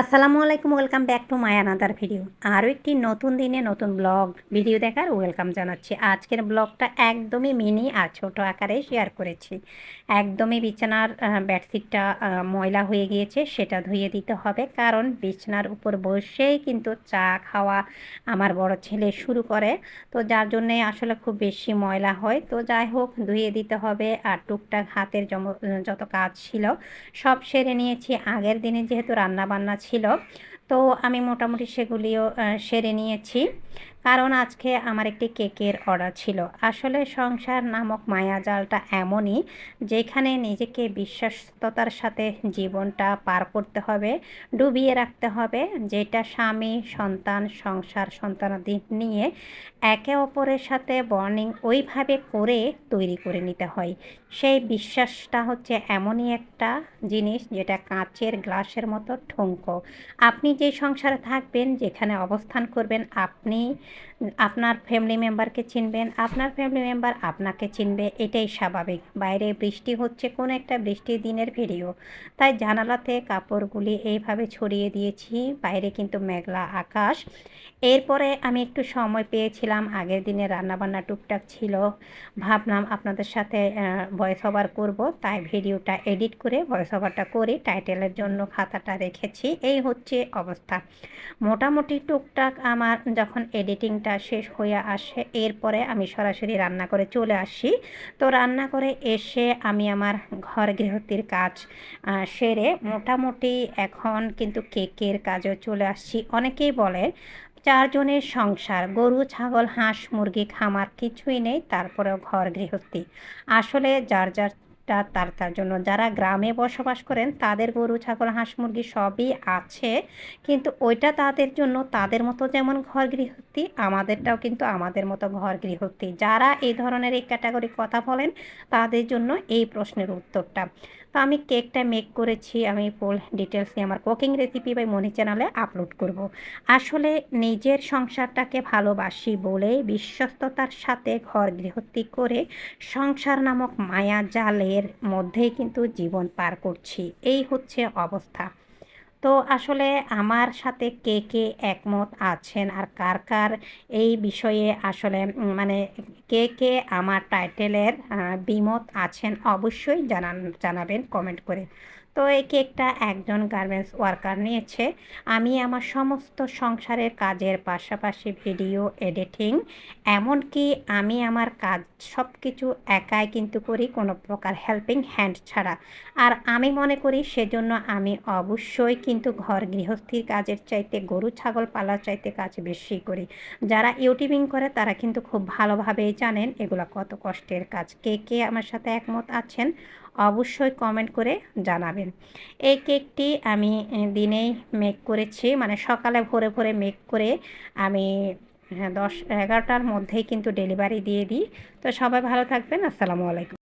আসসালামু আলাইকুম, welcome back to my another video. আরও একটি নতুন দিনে নতুন ব্লগ ভিডিও দেখার ওয়েলকাম জানাচ্ছি। আজকের ব্লগটা একদমই মিনি আর ছোট আকারে শেয়ার করেছি। একদমই বিছানার বেডশিটটা ময়লা হয়ে গিয়েছে, সেটা ধুয়ে দিতে হবে। কারণ বিছানার উপর বসেই কিন্তু চা খাওয়া আমার বড় ছেলে শুরু করে। তো যার জন্যে আসলে খুব বেশি ময়লা হয়। তো যাই হোক, ধুয়ে দিতে হবে। আর টুকটাক হাতের যত কাজ ছিল, সব সেরে নিয়েছি। আগের দিনে যেহেতু রান্না বান্না ছিল। তো আমি মোটামুটি সেগুলিও সেরে নিয়েছি। কারণ আজকে আমার একটি কেকের অর্ডার ছিল। আসলে সংসার নামক মায়াজালটা এমনই, যেখানে নিজেকে বিশ্বস্ততার সাথে জীবনটা পার করতে হবে, ডুবিয়ে রাখতে হবে, যেটা স্বামী, সন্তান, সংসার, সন্তানাদি নিয়ে একে অপরের সাথে বর্নিং ওইভাবে করে তৈরি করে নিতে হয়। সেই বিশ্বাসটা হচ্ছে এমনই একটা জিনিস, যেটা কাঁচের গ্লাসের মতো ঠুঙ্কো আপনি যে সংসারে থাকবেন যেখানে অবস্থান করবেন আপনি আপনার ফ্যামিলি মেম্বারকে চিনবেন, আপনার ফ্যামিলি মেম্বার আপনাকে চিনবে, এটাই স্বাভাবিক। বাইরে বৃষ্টি হচ্ছে, কোন একটা বৃষ্টির দিনের ভিডিও। তাই জানালাতে কাপড়গুলি এইভাবে ছড়িয়ে দিয়েছি, বাইরে কিন্তু মেঘলা আকাশ। এরপরে আমি একটু সময় পেয়েছিলাম, আগের দিনে রান্নাবান্না টুকটাক ছিল। ভাবলাম আপনাদের সাথে ভয়েস ওভার করব, তাই ভিডিওটা এডিট করে ভয়েস ওভারটা করে টাইটেলের জন্য খাতাটা রেখেছি। এই হচ্ছে অবস্থা। মোটামুটি টুকটাক আমার যখন এডিটিংটা শেষ হয়ে আসে, এরপরে আমি সরাসরি রান্না করে চলে আসি। তো রান্না করে এসে আমি আমার ঘর গৃহস্থির কাজ সেরে মোটামুটি এখন কিন্তু কেকের কাজও চলে আসছি। অনেকেই বলে চারজনের সংসার, গরু, ছাগল, হাঁস, মুরগি, খামার কিছুই নেই, তারপরেও ঘর গৃহস্থী। আসলে যার যার তার তার জন্য। যারা গ্রামে বসবাস করেন, তাদের গরু, ছাগল, হাঁস, মুরগি সবই আছে। কিন্তু ওইটা তাদের জন্য, তাদের মতো যেমন ঘর গৃহস্থী, আমাদেরটাও কিন্তু আমাদের মতো ঘর গৃহস্থী। যারা এই ধরনের এই ক্যাটাগরি কথা বলেন, তাদের জন্য এই প্রশ্নের উত্তরটা। তো আমি কেকটা মেক করেছি, আমি ফুল ডিটেলস নিয়ে আমার কুকিং রেসিপি বা মনি চ্যানেলে আপলোড করব। আসলে নিজের সংসারটাকে ভালোবাসি বলে বিশ্বস্ততার সাথে ঘর গৃহস্থী করে, সংসার নামক মায়া জালের মধ্যেই কিন্তু জীবন পার করছি। এই হচ্ছে অবস্থা। তো আসলে আমার সাথে কে কে একমত আছেন আর কার কার এই বিষয়ে আসলে মানে কে কে আমার টাইটেলের বিমত আছেন অবশ্যই জানান, জানাবেন কমেন্ট করে। তো এই কেকটা একজন গার্মেন্টস ওয়ার্কার নিয়েছে। আমি আমার সমস্ত সংসারের কাজের পাশাপাশি ভিডিও, এডিটিং, এমনকি আমি আমার কাজ সব কিছু একাই কিন্তু করি, কোনো প্রকার হেল্পিং হ্যান্ড ছাড়া। আর আমি মনে করি সেজন্য আমি অবশ্যই কিন্তু ঘর গৃহস্থির কাজের চাইতে, গরু ছাগল পালার চাইতে কাজ বেশি করি। যারা ইউটিউবিং করে তারা কিন্তু খুব ভালোভাবেই জানেন এগুলো কত কষ্টের কাজ। কে কে আমার সাথে একমত আছেন? অবশ্যই কমেন্ট করে জানাবেন। এই কেকটি আমি দিনেই মেক করেছি। মানে সকালে ভোরে ভোরে মেক করে আমি হ্যাঁ দশ এগারোটার মধ্যেই কিন্তু ডেলিভারি দিয়ে দিই। তো সবাই ভালো থাকবেন। আসসালামু আলাইকুম।